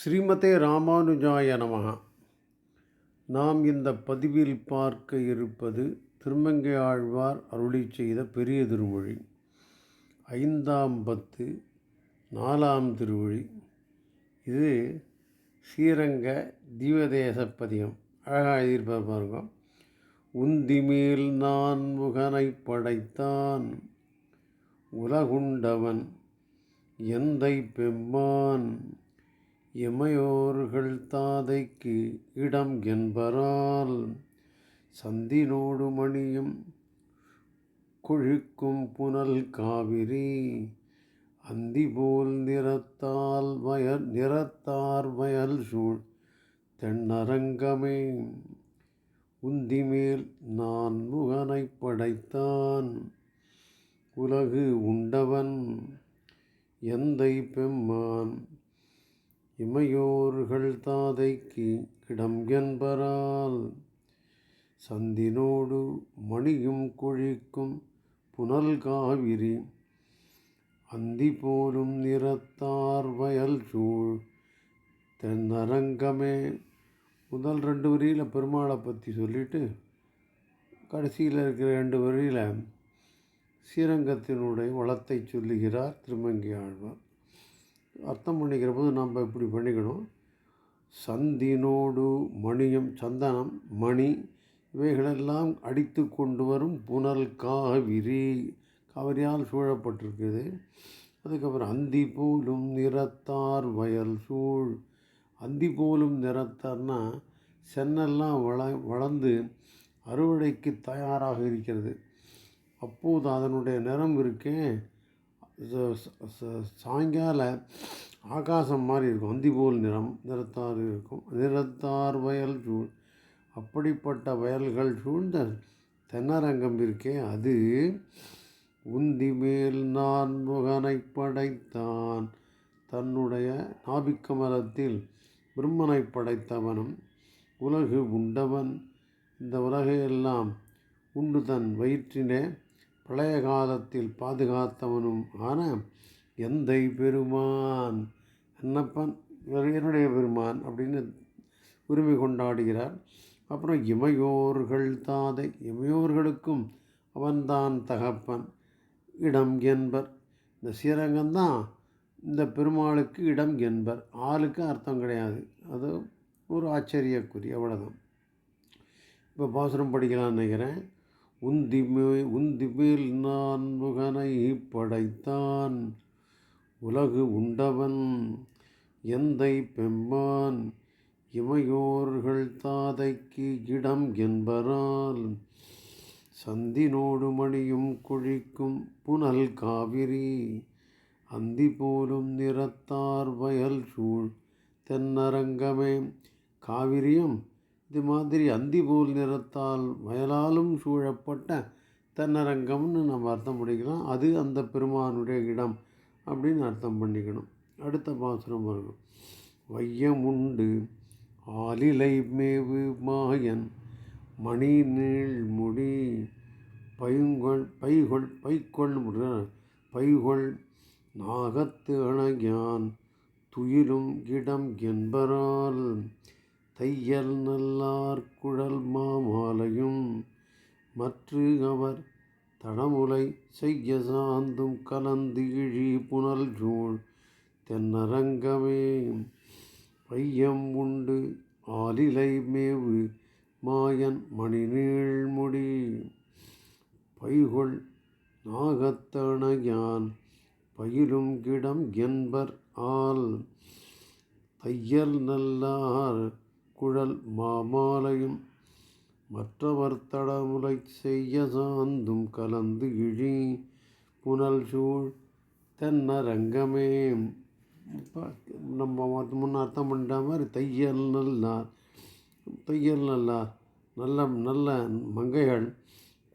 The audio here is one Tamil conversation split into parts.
ஸ்ரீமதே ராமானுஜாய நமः நாம் இந்த பதிவில் பார்க்க இருப்பது திருமங்கை ஆழ்வார் அருளி செய்த பெரிய திருமொழி. ஐந்தாம் பத்து நாலாம் திருவழி இது ஸ்ரீரங்க தீவதேச பதியம் அழகாக எழுதியிருப்பார் பாருங்க. உந்திமேல் நான் முகனை படைத்தான் உலகுண்டவன் எந்தை பெம்மான் இமையோர்கள் தாதைக்கு இடம் என்பரால் சந்தினோடு மணியும் கொழுக்கும் புனல் காவிரி அந்திபோல் நிறத்தால் வயல் நிறத்தார் வயல் சூழ் தென்னரங்கமே. உந்திமேல் நான் முகனை படைத்தான் உலகு உண்டவன் எந்தை பெம்மான் இமையோர்கள் தாதைக்கு கிடம் என்பரால் சந்தினோடு மணியும் குழிக்கும் புனல் காவிரி அந்தி போலும் நிறத்தார் வயல் சூழ் தென்னரங்கமே. முதல் ரெண்டு வரியில் பெருமாளை பற்றி சொல்லிட்டு கடைசியில் இருக்கிற ரெண்டு வரியில் ஸ்ரீரங்கத்தினுடைய வளத்தை சொல்லுகிறார் திருமங்கி ஆழ்வார். அர்த்தம் பண்ணிக்கிற போது நம்ம இப்படி பண்ணிக்கணும். சந்தினோடு மணியம் சந்தனம் மணி இவைகளெல்லாம் அடித்து கொண்டு வரும் புனல் காவிரி காவிரியால் சூழப்பட்டிருக்குது அதுக்கப்புறம் அந்தி போலும் நிறத்தார் வயல் சூழ். அந்தி போலும் நிறத்தார்னா சென்னெல்லாம் வள வளர்ந்து அறுவடைக்கு தயாராக இருக்கிறது. அப்போது அதனுடைய நிறம் இருக்கேன் இருக்கே சாயங்கால ஆகாசம் மாதிரி இருக்கும். அந்திபோல் நிறம் நிறத்தார் இருக்கும். நிறத்தார் வயல் சூழ் அப்படிப்பட்ட வயல்கள் சூழ்ந்த தென்னரங்கம் இருக்கே அது உந்தி மேல் நான் முகனை படைத்தான். தன்னுடைய நாபிக்கமலத்தில் பிரம்மனை படைத்தவனும் உலகு உண்டவன். இந்த உலகையெல்லாம் உண்டு தன் வயிற்றினே பழைய காலத்தில் பாதுகாத்தவனும் ஆன எந்தை பெருமான்? என்னப்பன்? என்னுடைய பெருமான் அப்படின்னு உரிமை கொண்டாடுகிறார். அப்புறம் இமையோர்கள் தாதை இமையோர்களுக்கும் அவன்தான் தகப்பன் இடம் என்பர். இந்த ஸ்ரீரங்கம்தான் இந்த பெருமாளுக்கு இடம் என்பர். ஆளுக்கு அர்த்தம் கிடையாது. அது ஒரு ஆச்சரியக்குறி அவ்வளோதான் இப்போ பாசுரம் படிக்கலாம்னு நினைக்கிறேன். உந்திமே உந்திமேல் நான் முகனை படைத்தான். உலகு உண்டவன் எந்தை பெம்மான் இமையோர்கள் தாதைக்கு இடம் என்பரால். சந்தினோடு மணியும் குழிக்கும் புனல் காவிரி அந்தி போலும் நிறத்தார் வயல் சூழ் தென்னரங்கமே. காவிரியும் இது மாதிரி அந்தி போல் நிறத்தால் வயலாலும் சூழப்பட்ட தென்னரங்கம்னு நம்ம அர்த்தம் பண்ணிக்கலாம். அது அந்த பெருமானுடைய இடம் அப்படின்னு அர்த்தம் பண்ணிக்கணும். அடுத்த பாசுரம் இருக்கும் வையமுண்டு ஆலிலை மேவு மாயன் மணி நீள் முடி பைங்கொள் பைகொள் பைக்கொள் பைகொள் நாகத்து அணகியான் துயிலும் இடம் என்பரால் தையல் நல்லார் குழல் மாமாலையும் மற்று அவர் தடமுலை செய்ய சாந்தும் கலந்து இழி புனல் ஜோள் தென்னரங்கமே. பையம் உண்டு ஆலிலை மேவு மாயன் மணிநீழ்முடி பைகொள் நாகத்தணையான் பயிலும் கிடம் என்பர் ஆல் தையல் நல்லார் குழல் மாமாலையும் மற்றவர் தடமுலை செய்ய சாந்தும் கலந்து இழி புனல் சூழ் தென்னரங்கமே. நம்ம முன்ன அர்த்தம் பண்ணுற மாதிரி தையல் நல்லார் தையல் நல்லார் நல்ல நல்ல மங்கைகள்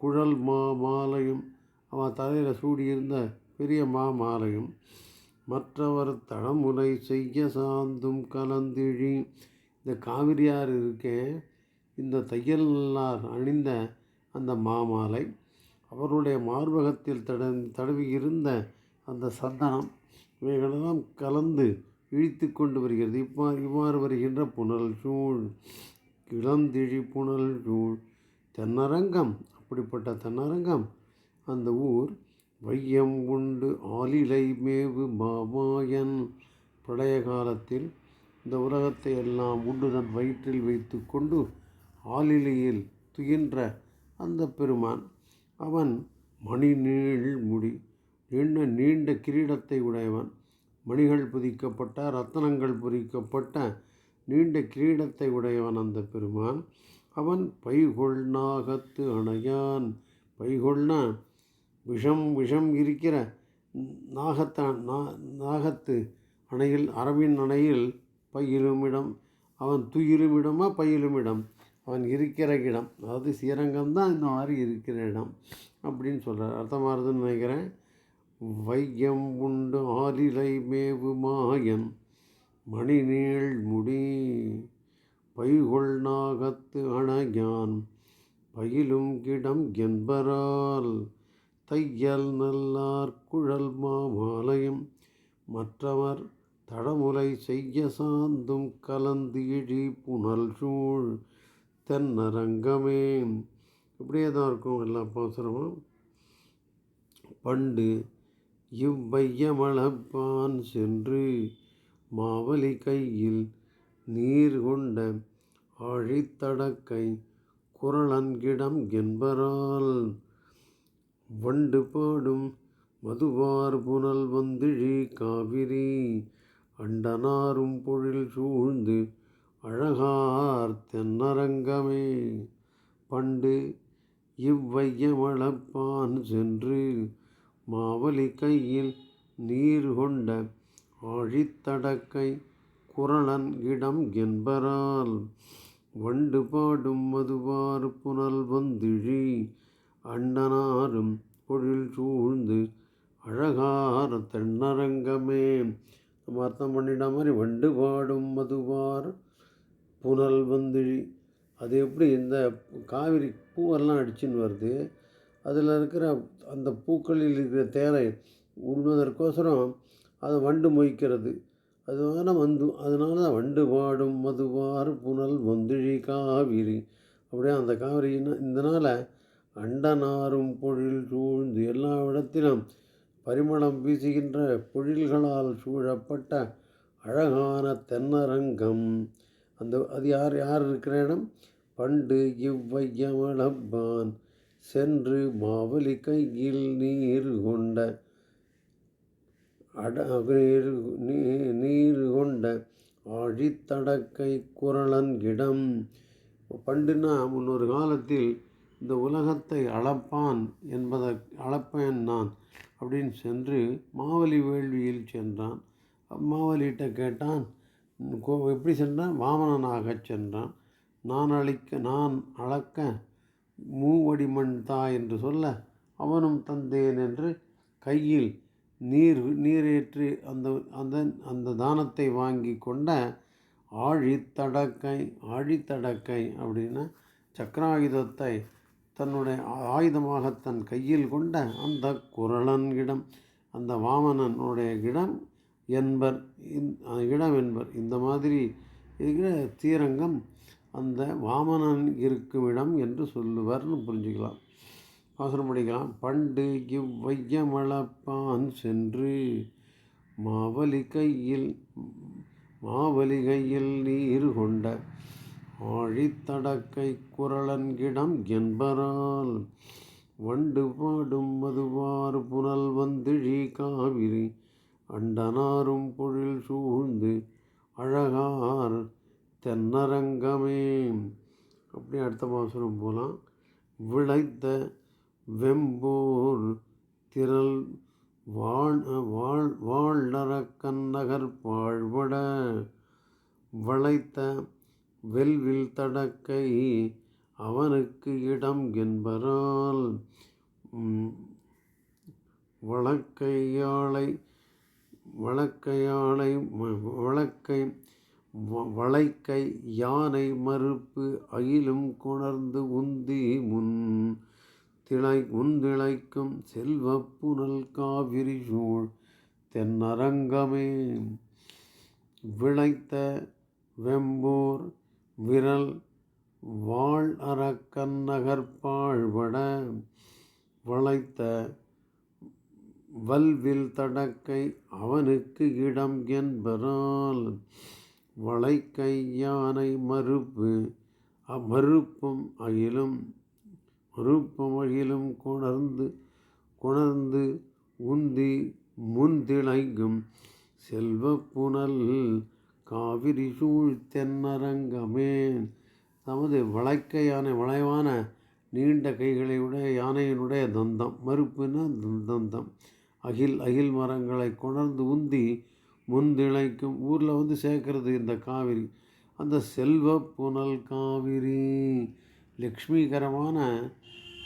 குழல் மா மாலையும் அவன் தலையில் சூடியிருந்த பெரிய மா மாலையும் மற்றவர் தடமுலை செய்ய சாந்தும் கலந்திழி இந்த காவிரியார் இருக்கே இந்த தையலார் அணிந்த அந்த மாமாலை அவருடைய மார்பகத்தில் தட தடவி இருந்த அந்த சந்தனம் இவைகளெல்லாம் கலந்து இழித்து கொண்டு வருகிறது. இப்போ இவ்வாறு வருகின்ற புனல் சூழ் இளந்திழி புனல் சூழ் தென்னரங்கம் அப்படிப்பட்ட தென்னரங்கம். அந்த ஊர் வையம் உண்டு ஆலிலை மேவு மாமாயன் பழைய காலத்தில் இந்த உலகத்தை எல்லாம் உண்டு தன் வயிற்றில் வைத்து கொண்டு ஆளிலையில் துயின்ற அந்த பெருமான் அவன் மணி நீள் முடி நீண்ட நீண்ட கிரீடத்தை உடையவன். மணிகள் புதிக்கப்பட்ட ரத்தனங்கள் பொறிக்கப்பட்ட நீண்ட கிரீடத்தை உடையவன் அந்த பெருமான். அவன் பைகொள் நாகத்து அணையான். பைகொள்னா விஷம் விஷம் இருக்கிற நாகத்த நா நாகத்து அணையில் அரவின் அணையில் பயிலுமிடம். அவன் துயிலுமிடமா பயிலுமிடம். அவன் இருக்கிற இடம். அதாவது ஸ்ரீரங்கம் தான் இந்த மாதிரி இருக்கிற இடம் அப்படின்னு சொல்கிறார் அர்த்தமாகுதுன்னு நினைக்கிறேன். வையம் உண்டு ஆலிலை மேவு மாயன். மணிநீள் முடி பைகொள் நாகத்து அணையான். பயிலும் கிடம் என்பரால் தையல் நல்லார் குழல் மாமாலயம். மற்றவர் தடமுலை செய்ய சாந்தும் கலந்து இழி புனல் சூழ் தென்னரங்கமே இப்படியே தான் இருக்கும் எல்லா பாசுரமும். பண்டு இவ்வையமளப்பான் சென்று மாவலி கையில் நீர் கொண்ட ஆழித்தடக்கை குரலன்கிடம் என்பரால். வண்டு பாடும் மதுவார் புனல் வந்திழி காவிரி அண்டனாரும் பொழில் சூழ்ந்து அழகார் தென்னரங்கமே. பண்டு இவ்வையமளப்பான் சென்று மாவலி கையில் நீர் கொண்ட ஆழித்தடக்கை குரளன் இடம் என்பரால் வண்டு பாடும் மதுவார் புனல் வந்திழி அண்ணனாரும் பொழில் சூழ்ந்து அழகார தென்னரங்கமே. நம்ம அர்த்தம் பண்ணிட்ட மாதிரி வண்டு பாடும் மதுவார் புனல் வந்திழி. அது எப்படி இந்த காவிரி பூவெல்லாம் அடிச்சுன்னு வருது. அதில் இருக்கிற அந்த பூக்களில் இருக்கிற தேரை உண்பதற்கோசரம் அதை வண்டு மொய்க்கிறது. அதுவான வந்து அதனால தான் வண்டு பாடும் மதுவார் புனல் வந்திழி காவிரி. அப்படியே அந்த காவிரின்னா இதனால் அண்டனாரும் பொழில் சூழ்ந்து எல்லா இடத்திலும் பரிமளம் வீசுகின்ற பொழில்களால் சூழப்பட்ட அழகான தென்னரங்கம். அந்த அது யார் யார் இருக்கிற இடம்? பண்டு இவ்வையமளப்பான். சென்று மாவலி கையில் நீர் கொண்ட அட நீர் நீ- நீர் கொண்ட ஆழித்தடக்கை குரலன் இடம். பண்டுனா முன்னொரு காலத்தில் இந்த உலகத்தை அளப்பான் என்பதை அளப்பேன் நான். அப்படின்னு சென்று மாவலி வேள்வியில் சென்றான். மாவலிகிட்ட கேட்டான் கோ எப்படி சென்றான்? வாமனனாக சென்றான். நான் அழிக்க நான் அளக்க மூவடிமண் தா என்று சொல்ல அவனும் தந்தேன் என்று கையில் நீர் நீரேற்றி அந்த அந்த அந்த தானத்தை வாங்கி கொண்ட ஆழித்தடக்கை ஆழித்தடக்கை அப்படின்னா சக்கராயுதத்தை தன்னுடைய ஆயுதமாக தன் கையில் கொண்ட அந்த குரலன் இடம் அந்த வாமனனுடைய இடம் என்பர் இந்த இடம் என்பர் இந்த மாதிரி இருக்கிற அந்த வாமனன் இருக்கும் இடம் என்று சொல்லுவார்னு புரிஞ்சுக்கலாம். அவசரம் படிக்கலாம். பண்டு இவ்வையமளப்பான் சென்று மாவலி கையில் மாவலி கையில் நீர் கொண்ட ஆழித்தடக்கை குரலன்கிடம் என்பரால் வண்டு பாடும் மதுவார் புனல் வந்திழி காவிரி அண்டனாரும் பொழில் சூழ்ந்து அழகார் தென்னரங்கமே. அப்படி அடுத்த மாதம் போகலாம் விளைத்த வெம்போர் திரள் வாழ் வாழ் வாழ்நரக்கன் நகர் பாழ்பட வளைத்த வெல்வில் தடக்கை அவனுக்கு இடம் என்பரால் வழக்கையாளை வழக்கையாளை வழக்கை வ- வளைக்கை யானை மறுப்பு அயிலும் கொணர்ந்து உந்தி முன் திளை உந்திளைக்கும் செல்வப் புனல் காவிரி சூழ் தென்னரங்கமே. விளைத்த வெம்போர் விரல் வாழ் அறக்கன் நகர்பாழ்பட வளைத்த வல்வில் தடக்கை அவனுக்கு இடம் என்பரால் வளைக்கை யானை மறுப்பு மறுப்பும் அகிலும் மறுப்பும் அகிலும் கொணர்ந்து கொணர்ந்து உந்தி முன்திளைக்கும் செல்வ புனல் காவிரி சூழ் தென்னரங்கமேன் தமது வளைக்க யானை வளைவான நீண்ட கைகளை உடைய யானையினுடைய தந்தம் மறுப்புன்னா தந்தம். அகில் அகில் மரங்களை கொணர்ந்து உந்தி முந்திழைக்கும் ஊரில் வந்து சேர்க்கறது இந்த காவிரி. அந்த செல்வ புனல் காவிரி. லக்ஷ்மிகரமான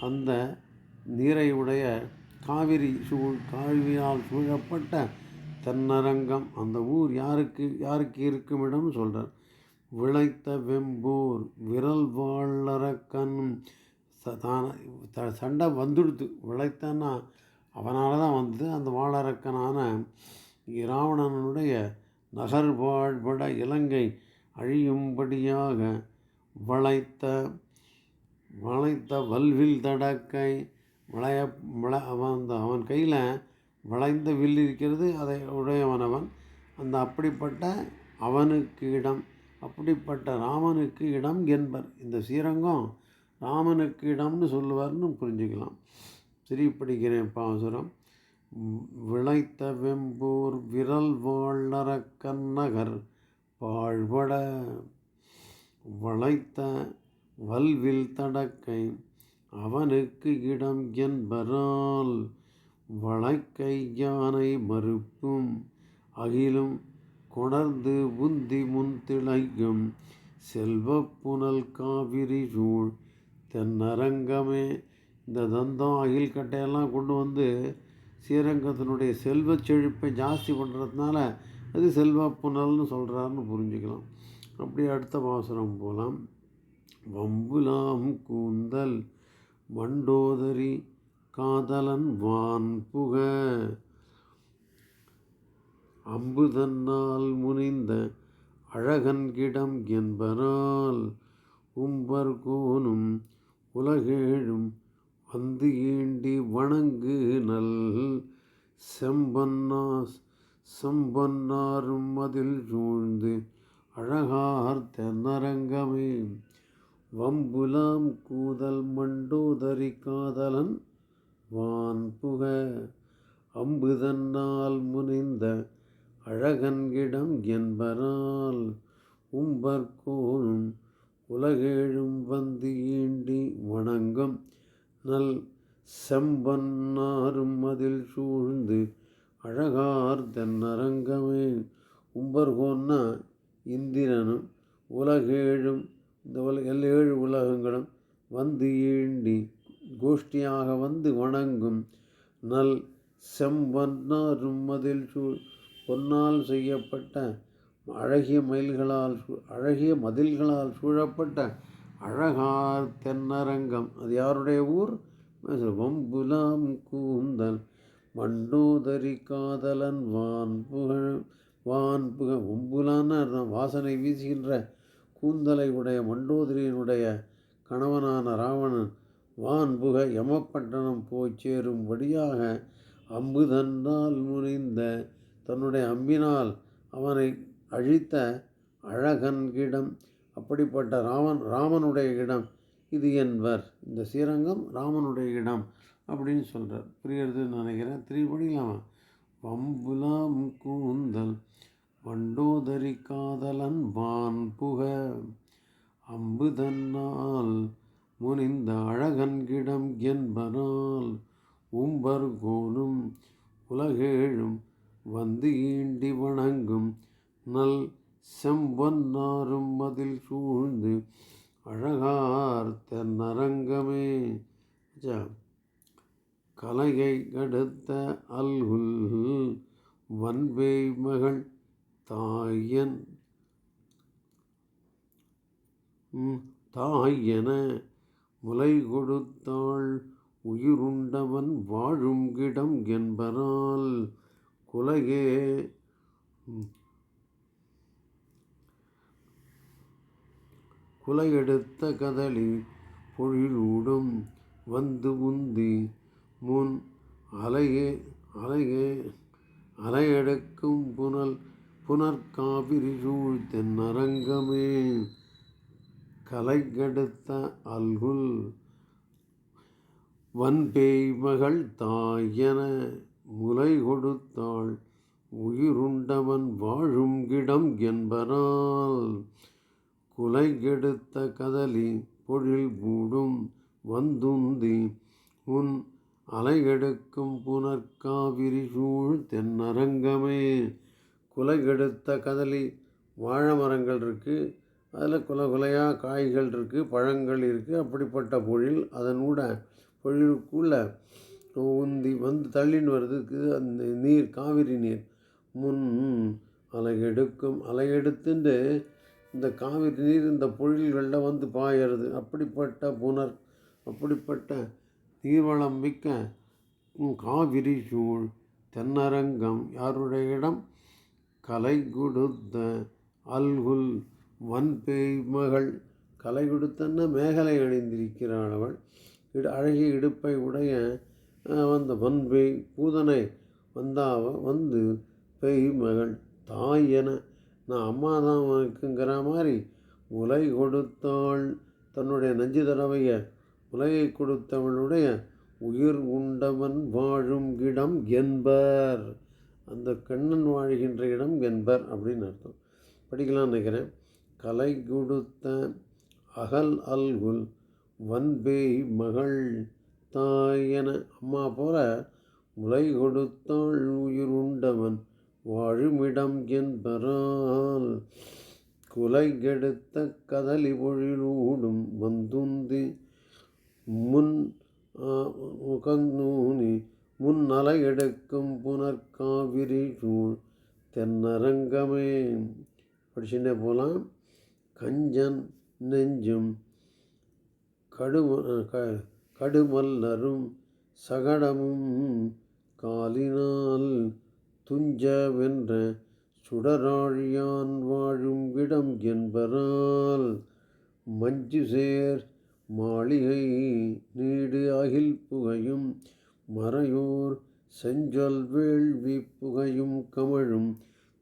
அந்த நீரை உடைய காவிரி சூழ் காவிரியால் சூழப்பட்ட தென்னரங்கம் அந்த ஊர் யாருக்கு யாருக்கு இருக்கும் இடம் சொல்கிறார் விளைத்த வெம்பூர் விரல் வாழறக்கன் தான சண்டை வந்துடுத்து. விளைத்தன்னா அவனால் தான் வந்து அந்த வாழறக்கனான இராவணனுடைய நகர் வாழ்பட இலங்கை அழியும்படியாக வளைத்த வளைத்த வல்வில் தடக்கை வளைய விளை அவன் அவன் கையில் வளைந்த வில் இருக்கிறது அதை உடையவனவன். அந்த அப்படிப்பட்ட அவனுக்கு இடம் அப்படிப்பட்ட ராமனுக்கு இடம் என்பர். இந்த ஸ்ரீரங்கம் ராமனுக்கு இடம்னு சொல்லுவார்னு புரிஞ்சுக்கலாம். சரி பாசுரம். விளைத்த வெம்பூர் விரல் வாழ்நரக்கன் நகர் பாழ்பட வளைத்த வல்வில் தடக்கை அவனுக்கு இடம் என்பரால் வளைக்கை யானை மறுப்பும் அகிலும் கொணர்ந்து உந்தி முன் திளையும் செல்வ புனல் காவிரி சூழ் தென்னரங்கமே. இந்த தந்தம் அகில் கட்டையெல்லாம் கொண்டு வந்து ஸ்ரீரங்கத்தினுடைய செல்வ செழிப்பை ஜாஸ்தி பண்ணுறதுனால அது செல்வ புனல்னு சொல்கிறாருன்னு புரிஞ்சுக்கலாம். அப்படியே அடுத்த பாசுரம் போகலாம் வம்புலாம் கூந்தல் மண்டோதரி காதலன் வான் புக. அம்புதன்னால் முனிந்த அழகன்கிடம் என்பரால் உம்பர் கோனும் உலகேழும் வந்து ஏண்டி வணங்கு நல் செம்பன்னா செம்பன்னாரும் அதில் சூழ்ந்து அழகார் தென்னரங்கமே. வம்புலாம் கூதல் மண்டோதரி காதலன் வான் புக அம்புதன்னால் முனிந்த அழகன்கிடம் என்பரால் உம்பர்கோனும் உலகேழும் வந்து ஈண்டி வணங்கும் நல் செம்பன்னாரும் அதில் சூழ்ந்து அழகார் தென்னரங்கமே. உம்பர்கோன்னா இந்திரனும் உலகேழும் இந்த உலக ஏழு உலகங்களும் வந்து ஈண்டி கோஷ்டியாக வந்து வணங்கும் நல் செம்பன்னாரும் அதில் சூழ் பொன்னால் செய்யப்பட்ட அழகிய மயில்களால் அழகிய மதில்களால் சூழப்பட்ட அழகார் தென்னரங்கம். அது யாருடைய ஊர்? வம்புலாம் கூந்தல் மண்டோதரி காதலன் வான் புகழ் வான் புக வம்புலான வாசனை வீசுகின்ற கூந்தலை உடைய மண்டோதரியினுடைய கணவனான ராவணன் வான் புக யமப்பட்டணம் போய் சேரும்படியாக அம்புதன்னால் முறிந்த தன்னுடைய அம்பினால் அவனை அழித்த அழகன்கிடம் அப்படிப்பட்ட ராமன் ராமனுடைய இடம் இது என்பர். இந்த ஸ்ரீரங்கம் ராமனுடைய இடம் அப்படின்னு சொல்கிறார் புரியுறதுன்னு நினைக்கிறேன். திரிபடிலாம் வம்புலாம் கூந்தல் மண்டோதரி காதலன் வான் புக அம்புதன்னால் முனிந்த அழகன்கிடம் என்பனால் உம்பர்கோனும் உலகேழும் வந்து ஈண்டி வணங்கும் நல் செம்பொன்னாரும் மதில் சூழ்ந்து அழகார்த்த நரங்கமே கலையை கடுத்த அல்குல் வன்பேய் மகள் தாயன். தாயென உலை கொடுத்தாள் உயிருண்டவன் வாழும் இடம் என்பரால் குலகே குலையெடுத்த கதலி பொழிலூடும் வந்து உந்தி முன் அலையே அலையே. அலையெடுக்கும் புனல் புனர்காவிரி சூழ் தென்னரங்கமே கலைகெடுத்த அல்குல் வன்பேய் மகள் தாயென முலை கொடுத்தாள் உயிருண்டவன் வாழும் கிடம் என்பனால் குலைகெடுத்த கதலி பொழில் கூடும் வந்துந்தி. உன் அலைகெடுக்கும் புனர்காவிரி சூழ் தென்னரங்கமே. குலைகெடுத்த கதலி வாழை மரங்கள் இருக்குது அதில் குல குலையாக காய்கள் இருக்குது பழங்கள் இருக்குது அப்படிப்பட்ட பொழில் அதனூட பொழிலுக்குள்ளே உந்தி வந்து தள்ளின்னு வர்றதுக்கு அந்த நீர் காவிரி நீர் முன் அலையெடுக்கும் அலையெடுத்துட்டு இந்த காவிரி நீர் இந்த பொழில்களில் வந்து பாயறது. அப்படிப்பட்ட புனர் அப்படிப்பட்ட நீர்வளம் மிக்க காவிரி சூழ் தென்னரங்கம் யாருடைய இடம்? கலை கொடுத்த அல்குல் வன்பேய் மகள் கலை கொடுத்தன்னா மேகலை அணிந்திருக்கிறாள் அவள். இடு அழகிய இடுப்பை உடைய வந்த வன் பெய் பூதனை வந்தாவ வந்து பெய்மகள் தாய் என. நான் அம்மா தான் உனக்குங்கிற மாதிரி உலை கொடுத்தாள். தன்னுடைய நஞ்சு தடவைய உலகை கொடுத்தவளுடைய உயிர் உண்டவன் வாழும் இடம் என்பர். அந்த கண்ணன் வாழ்கின்ற இடம் என்பர் அப்படின்னு அர்த்தம். படிக்கலாம் நினைக்கிறேன். கலை கொடுத்த அகல் அல்குல் வன்பேய் மகள் தாயன அம்மா போல முளை கொடுத்தாள் உயிருண்டவன் வாழுமிடம் என்பரால் குலை கெடுத்த கதலி பொழிலூடும் வந்துந்தி முன் முகந்தூனி முன் அலை எடுக்கும் புனர்காவிரி சூழ் தென்னரங்கமே. படிச்சுட்டே போகலாம் கஞ்சன் நெஞ்சும் கடும கடுமல்லரும் சகடமும் காலினால் துஞ்சவென்ற சுடராழியான் வாழும் இடம் என்பரால் மஞ்சு சேர் மாளிகை நீடு அகில் புகையும் மறையோர் செஞ்சொல் வேள்வி புகையும் கமழும்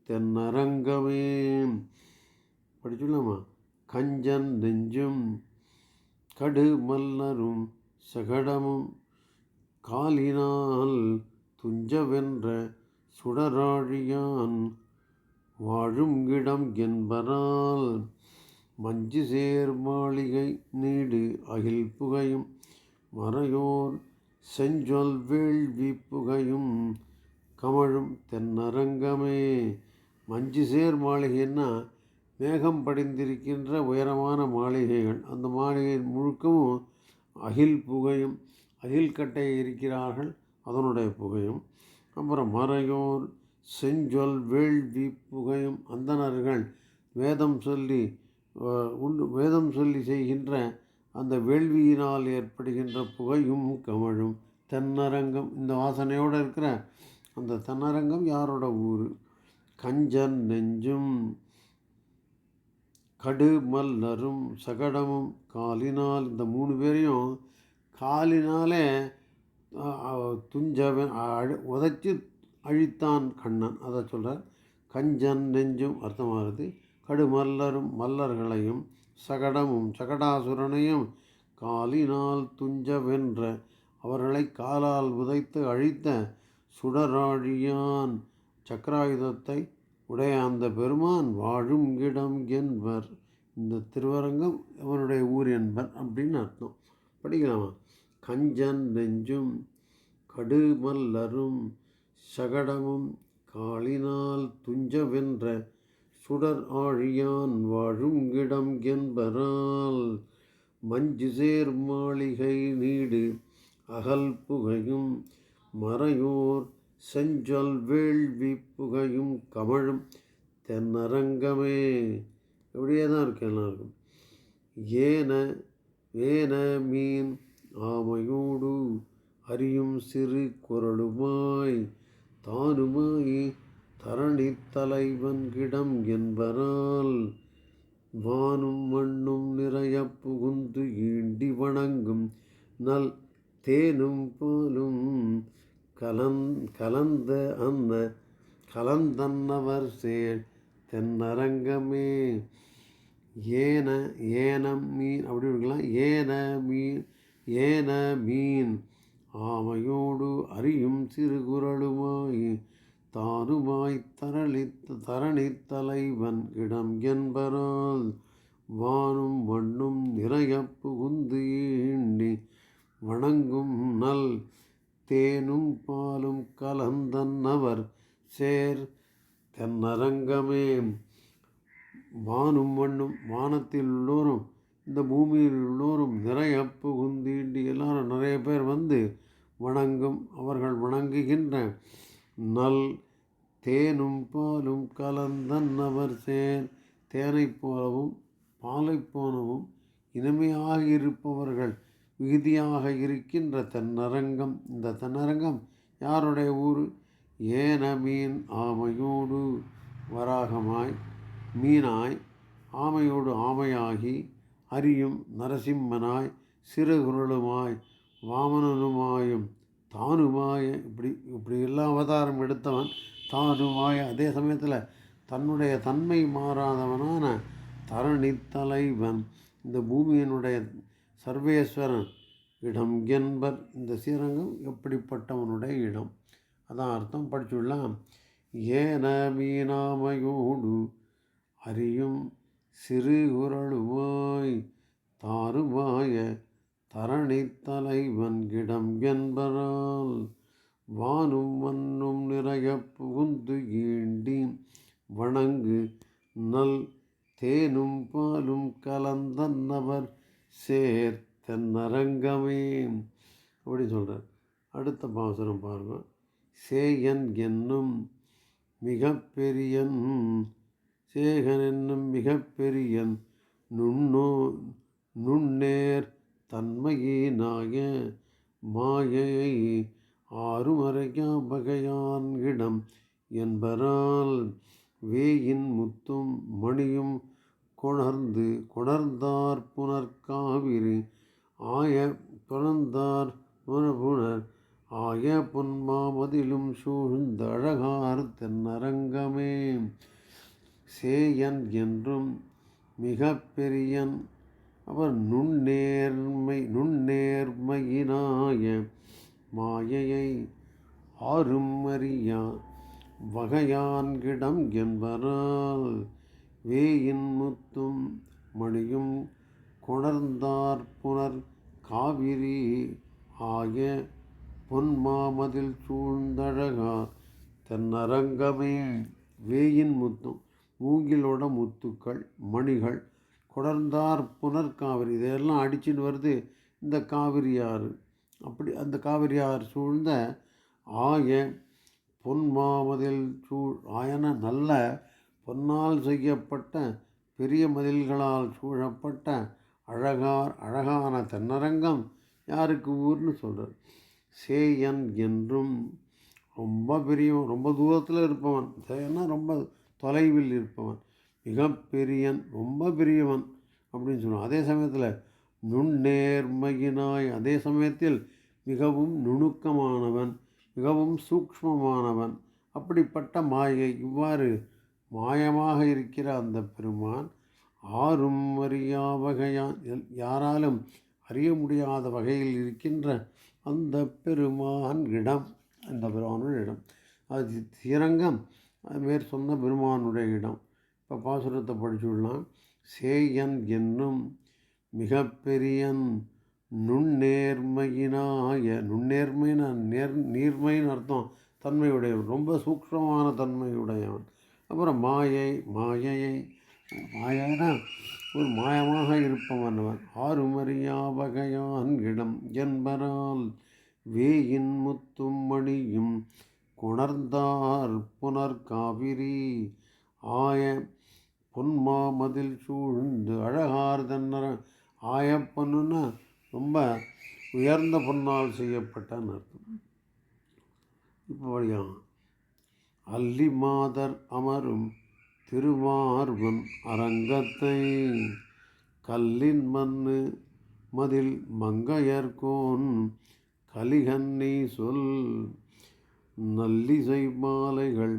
தென்னரங்கமே படிச்சுடலாமா கஞ்சன் நெஞ்சும் கடு மல்லரும் சகடமும் காலினால் துஞ்சவென்ற சுடராழியான் வாழும் இடம் என்பரால் மஞ்சு சேர் மாளிகை நீடு அகில் புகையும் மறையோர் செஞ்சொல் வேள்வி புகையும் கமழும் தென்னரங்கமே மஞ்சு சேர் மாளிகைன்னா மேகம் படிந்திருக்கின்ற உயரமான மாளிகைகள். அந்த மாளிகையின் முழுக்கவும் அகில் புகையும் அகில் கட்டை இருக்கிறார்கள் அதனுடைய புகையும் அப்புறம் மறையோர் செஞ்சொல் வேள்வி புகையும் அந்தணர்கள் வேதம் சொல்லி உண்டு வேதம் சொல்லி செய்கின்ற அந்த வேள்வியினால் ஏற்படுகின்ற புகையும் கமழும் தென்னரங்கம் இந்த வாசனையோடு இருக்கிற அந்த தென்னரங்கம் யாரோட ஊர்? கஞ்சன் நெஞ்சும் கடு மல்லரும் சகடமும் காலினால். இந்த மூணு பேரையும் காலினாலே துஞ்சவன் அழு உதைச்சி அழித்தான் கண்ணன். அதை சொல்கிறார் கஞ்சன் நெஞ்சும் அர்த்தமாகுது கடுமல்லரும் மல்லர்களையும் சகடமும் சகடாசுரனையும் காலினால் துஞ்சவென்ற அவர்களை காலால் உதைத்து அழித்த சுடராழியான் சக்கராயுதத்தை உடைய அந்த பெருமான் வாழும் இடம் என்பர். இந்த திருவரங்கம் அவனுடைய ஊர் என்பர் அப்படின்னு அர்த்தம். படிக்கலாமா? கஞ்சன் நெஞ்சும் கடுமல்லரும் சகடமும் காலினால் துஞ்சவென்ற சுடர் ஆழியான் வாழும் இடம் என்பரால் மஞ்சு சேர் மாளிகை நீடு அகல் புகையும் மறையோர் செஞ்சொல் வேள்வி புகையும் கமழும் தென்னரங்கமே. இப்படியே தான் இருக்கு எல்லாருக்கும். ஏன ஏன மீன் ஆமையோடு அறியும் சிறு குரலுமாய் தானுமாய் தரணி தலைவன் கிடம் என்பரால் வானும் மண்ணும் நிறைய புகுந்து ஈண்டி வணங்கும் நல் தேனும் பாலும் கலந் கலந்த அந்த கலந்தன்னவர் சேர் தென்னரங்கமே. ஏன ஏனம் மீன் அப்படி இருக்கலாம். ஏன மீன் ஏன மீன் ஆமையோடு அறியும் சிறுகுரலுமாய் தானுமாய் தரளித்த தரணி தலைவன் இடம் என்பரால் வானும் வண்ணும் நிறைய புகுந்து ஈண்டி வணங்கும் நல் தேனும் பாலும் கலந்தன்னவர் சேர் தென்னரங்கமே. வானும் மண்ணும் வானத்தில் உள்ளோரும் இந்த பூமியில் உள்ளோரும் நிறைய புகுந்தீண்டி எல்லாரும் நிறைய பேர் வந்து வணங்கும் அவர்கள் வணங்குகின்ற நல் தேனும் பாலும் கலந்தன்னவர் சேர் தேனைப் போலவும் பாலைப் போலவும் இனிமையாக இருப்பவர்கள் மிகுதியாக இருக்கின்ற தென்னரங்கம். இந்த தென்னரங்கம் யாருடைய ஊர்? ஏன மீன் ஆமையோடு வராகமாய் மீனாய் ஆமையோடு ஆமையாகி அரியும் நரசிம்மனாய் சிறுகுரலுமாய் வாமனனுமாயும் தானுமாய. இப்படி இப்படி எல்லா அவதாரம் எடுத்தவன் தானுமாய. அதே சமயத்தில் தன்னுடைய தன்மை மாறாதவனான தரணி தலைவன் இந்த பூமியினுடைய சர்வேஸ்வரன் இடம் என்பர் இந்த ஸ்ரீரங்கம் எப்படிப்பட்டவனுடைய இடம்? அதான் அர்த்தம். படிச்சுடலாம். ஏன மீனாமையோடு அறியும் சிறு குரலுமாய் தரணி தலைவன் கிடம் என்பரால் வானும் மண்ணும் நிறைய புகுந்து ஈண்டி வணங்கு நல் தேனும் பாலும் கலந்தன்னவர் சேர் தென்னரங்கமே அப்படின்னு சொல்கிறார் அடுத்த பாசுரம் பாருங்கள் சேயன் என்னும் மிகப்பெரியன் சேகன் என்னும் மிகப்பெரியன் நுண்ணோ நுண்ணேர் தன்மையினாய மாயையை ஆறுமறையா பகையான் இடம் என்பரால் வேயின் முத்தும் மணியும் கொணர்ந்து கொணர்ந்தார் புனர்காவிரி ஆய புணர்ந்தார் புனர் ஆய பொன்மாமதிலும் சூழ்ந்த அழகார் தென்னரங்கமே. சேயன் என்றும் மிக பெரியன் அவர் நுண்ணேர்மை நுண்ணேர்மையினாய மாயையை ஆறும் அறியா வகையான்கிடம் என்பரால் வேயின் முத்தும் மணியும் கொணர்ந்தார் புனர் காவிரி ஆய பொன்மாமதில் சூழ்ந்தழகா தென்னரங்கமே. வேயின் முத்தும் மூங்கிலோட முத்துக்கள் மணிகள் கொடர்ந்தார் புனர்காவிரி இதெல்லாம் அடிச்சுன்னு வருது இந்த காவிரி ஆறு அப்படி அந்த காவிரியார் ஆறு சூழ்ந்த ஆய பொன்மாமதில் சூழ் ஆயன நல்ல பொன்னால் செய்யப்பட்ட பெரிய மதில்களால் சூழப்பட்ட அழகார் அழகான தென்னரங்கம் யாருக்கு ஊர்னு சொல்கிறார் சேயன் என்றும் ரொம்ப பெரியவன் ரொம்ப தூரத்தில் இருப்பவன். சேயன்னா ரொம்ப தொலைவில் இருப்பவன். மிகப்பெரியன் ரொம்ப பெரியவன் அப்படின்னு சொல்லுவான். அதே சமயத்தில் நுண்ணேர்மையினாய் அதே சமயத்தில் மிகவும் நுணுக்கமானவன் மிகவும் சூக்ஷ்மமானவன். அப்படிப்பட்ட மாயை இவ்வாறு மாயமாக இருக்கிற அந்த பெருமான் ஆறும் அறியா வகையான் எல்- யாராலும் அறிய முடியாத வகையில் இருக்கின்ற அந்த பெருமான் இடம் அந்த பெருமானுடைய இடம். அது திரங்கம் அது மேற் சொன்ன பெருமானுடைய இடம். இப்போ பாசுரத்தை படிச்சுடலாம் சேயன் என்னும் மிக பெரியன் நுண்ணேர்மையினாய நுண்ணேர்மைன்னு நேர் நீர்மைன்னு அர்த்தம். தன்மையுடையவன் ரொம்ப சூக்ஷமான தன்மையுடையவன். அப்புறம் மாயை மாயையை. மாயனா ஒரு மாயமாக இருப்பவன் அவன். ஆறுமறியா வகையான் இடம் என்பரால் வேயின் முத்தும் மணியும் கொணர்ந்தார் புனர் காவிரி ஆய பொன்மாமதில் சூழ்ந்து அழகார் தன்னர ஆயப்பொன்னுன்னா ரொம்ப உயர்ந்த பொன்னால் செய்யப்பட்டான்னு அர்த்தம். இப்போ வழியான் அல்லி மாதர் அமரும் திருவார்வன் அரங்கத்தை கல்லின் மண்ணு மதில் மங்கையர்கோன் கலிகன்னி சொல் நல்லிசை மாலைகள்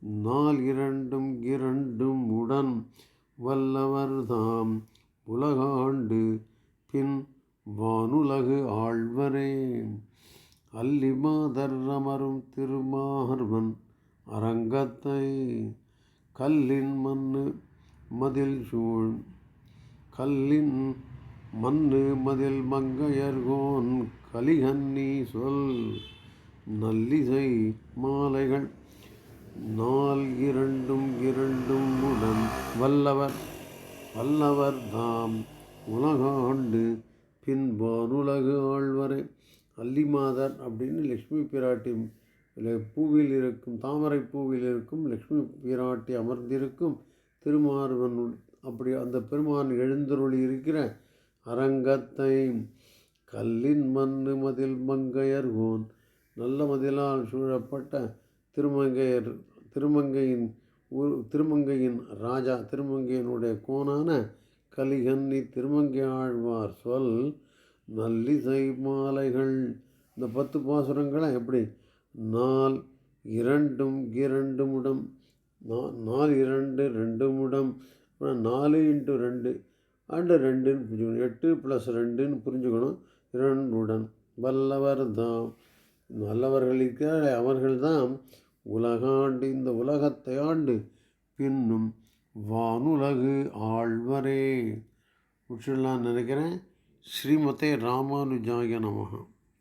நாள் இரண்டும் இரண்டும் உடன் வல்லவர்தாம் உலகாண்டு பின் வானுலகு ஆழ்வரே. அல்லி மாதர் அமரும் திருமார்வன் அரங்கத்தை கல்லின் மண்ணு மதில் சூழ். கல்லின் மண்ணு மதில் மங்கையர்கோன் கலிகன்னி சொல் நல்லிசை மாலைகள். நாள் இரண்டும் இரண்டும் உடன் வல்லவர் வல்லவர் தாம் உலகாண்டு பின் வானுலகு ஆழ்வரை. அல்லிமாதர் அப்படின்னு லக்ஷ்மி பிராட்டி பூவில் இருக்கும் தாமரை பூவில் இருக்கும் லக்ஷ்மி பிராட்டி அமர்ந்திருக்கும் திருமார்வன் அப்படி அந்த பெருமான் எழுந்தருளி இருக்கிற அரங்கத்தை கல்லின் மண்ணு மதில் மங்கையர்கோன் நல்ல மதிலால் சூழப்பட்ட திருமங்கையர் திருமங்கையின் ஊர் திருமங்கையின் ராஜா திருமங்கையினுடைய கோனான கலிகன்னி திருமங்கை ஆழ்வார் சொல் நல்லிசை மாலைகள் இந்த பத்து பாசுரங்களை எப்படி நாள் இரண்டும் இரண்டு முடம் நா- நாலு இரண்டு ரெண்டு முடம் அப்புறம் நாலு இன்ட்டு ரெண்டு அண்டு ரெண்டுன்னு புரிஞ்சுக்கணும். எட்டு ப்ளஸ் ரெண்டுன்னு புரிஞ்சுக்கணும். இரண்டுடன் வல்லவர் தாம் நல்லவர்களுக்கு அவர்கள்தான் உலகாண்டு இந்த உலகத்தை ஆண்டு பின்னும் வானுலகு ஆழ்வரே. முடிச்சிடலான்னு நினைக்கிறேன். ஸ்ரீமதே ராமானுஜாய நமகம்